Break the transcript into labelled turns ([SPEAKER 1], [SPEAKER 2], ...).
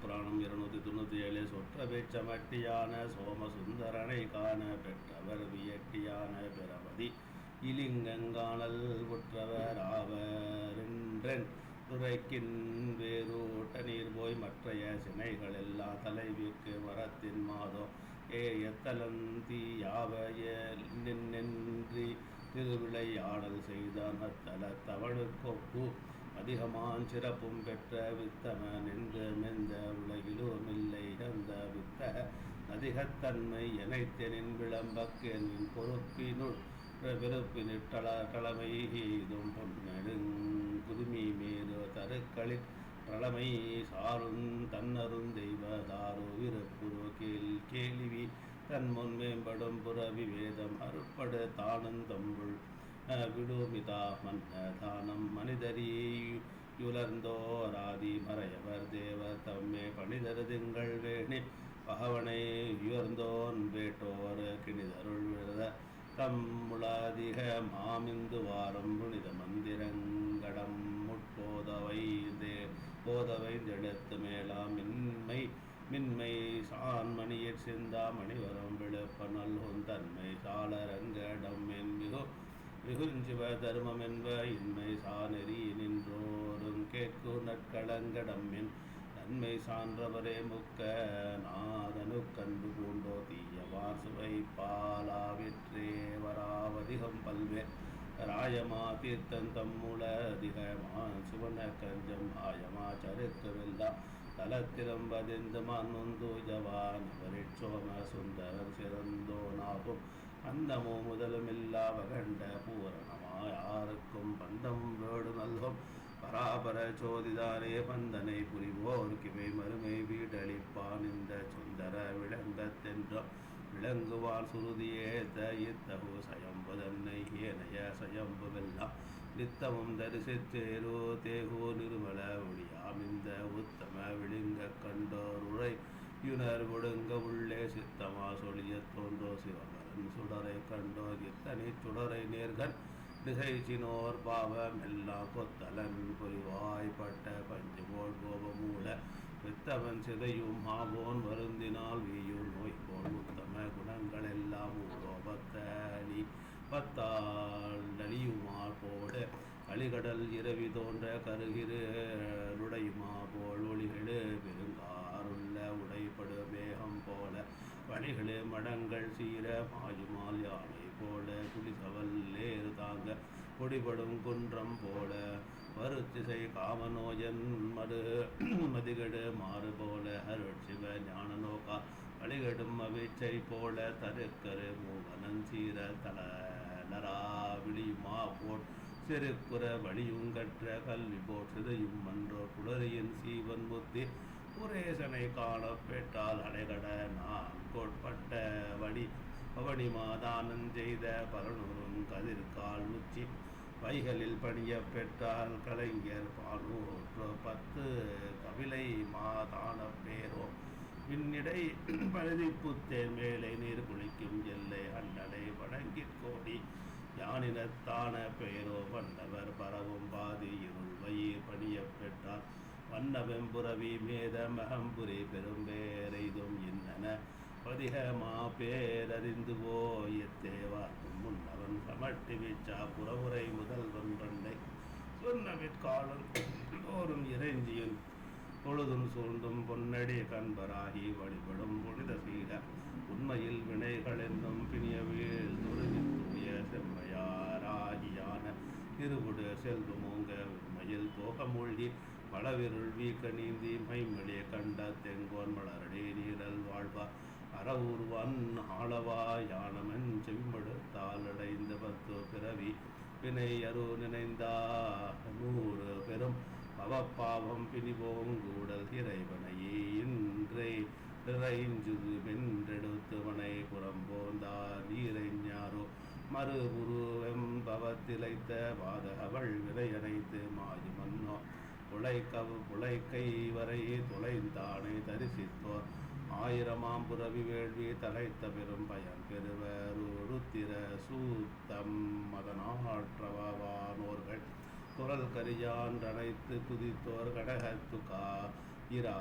[SPEAKER 1] புராணம் இருநூத்தி தொண்ணூத்தி ஏழு. சொற்றபெச்சமட்டியான சோமசுந்தரனை காண பெற்றவர் வியட்டியான பிரபதி. இலிங்கங்கானல் உற்றவர் ஆவரென்றன். துரைக்கின் வேரூட்ட நீர் போய் மற்றைய சினைகள் எல்லா தலைவிக்கு மரத்தின் எத்தலந்தி யாவ நின்றி திருவிளையாடல் செய்தான் அத்தல தவழுக்கொப்பு அதிகமான் சிறப்பும் பெற்ற வித்தமன் என்று மெந்த உலகிலும் இல்லை அந்த வித்த அதிகத்தன்மை எனைத்தெனின் விளம்பக்கென் பொறுப்பினுள் விருப்பினிட்டள தலைமை எய்தும் பொன்னெடுங் குருமி மீது தருக்களின் பிரளமை சாருந் தன்னரும் தெய்வதாரோ விருப்புரோ கேள் கேள்வி தன் முன் மேம்படும் புறவி வேதம் அருட்படு தானந்தம்புள் விடுமிதா மன்ன தானம் மனிதரியுலர்ந்தோராதி மறையவர் தேவர் தம்மே பணிதருதுங்கள் வேணி. பகவனை உயர்ந்தோன் வேட்டோர் கிணிதருள் விரத தம்முளாதிக மாமிந்து வாரம் புனித மந்திரங்கடம் முட்போதவை தே போதவை தெடுத்து மேலாம் மின்மை மின்மை சான்மணியிற் சிந்தா மணிவரம் விழுப்ப நல்கொன் தன்மை சாளரங்கடம் என் மிகு மிகுஞ்சிவ தர்மம் என்ப இன்மை சாநெறி கேட்கு நற்களங்கடம்மின் நன்மை சான்றவரே முக்க நாதனு கண்டு பூண்டோ தீயவார் சுவை பாலாவிற்றே வராவதிகம் பல்வேர் ராயமா தீர்த்தன் தம்முள அதிகமா சிவன கஞ்சம் ஆயமா சருக்கவில்லா தலத்திலம் பதிந்து மன்னொந்து ஜவான் சுந்தரம் சிறந்தோ நாகும். அந்தமோ முதலுமில்லா வகண்ட பூரணமாய் யாருக்கும் பந்தம் வேடு நல்கும் பராபர சோதிதாரே பந்தனை புரிவோர் கிமை மறுமை வீடளிப்பான். இந்த சுந்தர விளங்கத்தென்றும் விளங்குவான் சுருதியே தயித்தகு சயம்புதன்னை ஏனைய சயம்புவெல்லாம் நித்தமும் தரிசித்தேரோ தேகோ நிருமல ஒளியாம். இந்த உத்தம விழுங்க கண்டோருரை யுனர் ஒடுங்க உள்ளே சித்தமா சொலிய தோன்றோ சிவபரன் சுடரை கண்டோ இத்தனை சுடரை நேர்கள் நிகைச்சினோர் பாவம் எல்லா கொத்தலன் புரிவாய்ப்பட்ட பஞ்சுபோல் கோபமூல வித்தவன் சிதையும் மாவோன் வருந்தினால் வீயுள் நோய் போல் உத்தம குணங்கள் எல்லாம் கோபத்தனி பத்தால் நலியுமா போடு. அலிகடல் இரவி தோன்ற கருகிரு நுடையுமா போல் ஒளிகளு பெருங்காருள்ள உடைப்படு மேகம் போல பணிகளே மடங்கள் சீர மாயுமால் யானை போல குளிசவல்லேறு தாங்க பொடிபடும் குன்றம் போல வருத்திசை காமநோயன் மறு மதிகடு மாறு போல அருட்சிவ ஞான நோக்கா வழிகடும் அவிச்சை போல தருக்கரு மூவனன் சீர தல நரா விழியுமா போல் சிறுக்குற வழியும் கற்ற கல்வி போற்றுதையும் மன்றோ குளறியின் சீவன் புத்தி. புரேசனை காண பெற்றால் அடைகட நான் கோட்பட்ட வடி. பவனி மாதானம் செய்த பரனூரும் கதிர்கால் உச்சி. வைகளில் பணிய பெற்றால் கலைஞர் பானூற்று பத்து கவிலை மாதான பேரோ. விண்ணிடை பழுதி மேலே நீர் குளிக்கும் எல்லை அண்ணடை வணங்கிக் கோடி. யானினத்தான பெயரோ வண்ணவர் பரவும் பாதி இருள் வயிர் பணிய பெற்றார். வண்ணவெம்புரவி மேத மகம்புரி பெரும்பேரெய்தும் இன்னன. பதிகமா பேரறிந்து போயத்தேவார்க்கும் முன்னவன் சமட்டி வீச்சா புறவுரை முதல்வன் பண்டை சொன்னவிற்காலம் தோறும் இறைஞ்சியும் பொழுதும் சூழ்ந்தும் பொன்னடி கண்பராகி வழிபடும் புனித சீல உண்மையில் வினைகள் என்னும் பிணியவில் வீழ் தூய செம்மையாராகியான திருவுடு செல்வமோங்க உண்மையில் போக மூழ்கி பலவிருள் வீக்க நீந்தி மைமொழியை கண்ட தெங்கோன் மலரடி நீடல் வாழ்வா அறவுருவன் ஆளவா யானமன் செம்படுத்தால் பத்து பிறவி பிணை அரு நினைந்தா நூறு பெரும் அவப்பாவம் பிணிபோங்கூடல் இறைவனையே இன்றை இறைஞ்சுது வென்றெடுத்துவனை புறம்போந்தா நீரைஞாரோ மறுபுருவெம் பவத்திலைத்த பாதகவள் மாயு மன்னோ. புழைக்கவ் புழைக்கை வரை துளைந்தானை தரிசித்தோர் ஆயிரமாம் புறவி வேள்வி தலைத்த பெரும் பயன் பெறுவர் ருத்திர சூத்தம். மதனாற்றவானோர்கள் குரல் கரியான் அனைத்து குதித்தோர் கடகத்துக்கா. இரா